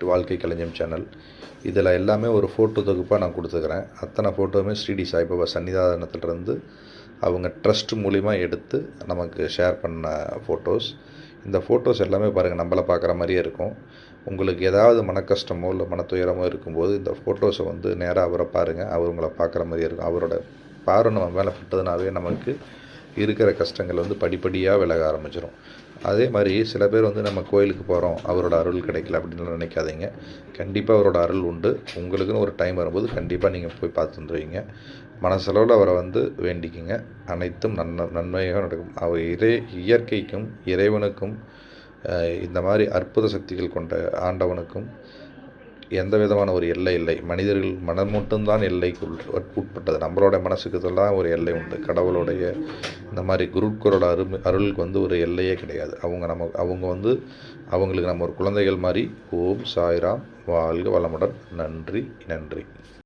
At வாழ்க்கை கலைஞம் channel இதில் எல்லாமே ஒரு ஃபோட்டோ தொகுப்பாக நான் கொடுத்துக்கிறேன். அத்தனை ஃபோட்டோவுமே ஸ்ரீடி சாய்பாபா சன்னிதானத்திலிருந்து அவங்க ட்ரஸ்ட் மூலிமா எடுத்து நமக்கு ஷேர் பண்ண ஃபோட்டோஸ் இந்த ஃபோட்டோஸ் எல்லாமே பாருங்கள் நம்மளை பார்க்குற மாதிரியே இருக்கும். உங்களுக்கு ஏதாவது மன கஷ்டமோ இல்லை மன துயரமோ இருக்கும்போது இந்த ஃபோட்டோஸை வந்து நேராக அவரை பாருங்கள் அவர் உங்களை பார்க்குற மாதிரியே இருக்கும். அவரோட பார்வை நம்ம மேலே பட்டதுனாவே நமக்கு இருக்கிற கஷ்டங்கள் வந்து படிப்படியாக விலக ஆரம்பிச்சிடும் அதே மாதிரி சில பேர் வந்து நம்ம கோயிலுக்கு போகிறோம் அவரோட அருள் கிடைக்கல அப்படின்னு நினைக்காதீங்க. கண்டிப்பாக அவரோட அருள் உண்டு. உங்களுக்குன்னு ஒரு டைம் வரும்போது கண்டிப்பாக நீங்கள் போய் பார்த்து வந்துடுவீங்க மனசளவில் அவரை வந்து வேண்டிக்கிங்க. அனைத்தும் நன்மை நன்மையாக நடக்கும். அவர் இறை இயற்கைக்கும் இறைவனுக்கும் இந்த மாதிரி அற்புத சக்திகள் கொண்ட ஆண்டவனுக்கும் எந்த விதமான ஒரு எல்லை இல்லை. மனிதர்கள் மனம் மட்டும்தான் எல்லைக்குள் உட்பட்டது. நம்மளோட மனசுக்கு தான் ஒரு எல்லை உண்டு. கடவுளுடைய இந்த மாதிரி குருக்களோட அருமை அருளுக்கு வந்து ஒரு எல்லையே கிடையாது. அவங்க நம்ம அவங்க வந்து அவங்களுக்கு நம்ம ஒரு குழந்தைகள் மாதிரி ஓம் சாய்ராம் வாழ்க வளமுடன். நன்றி நன்றி.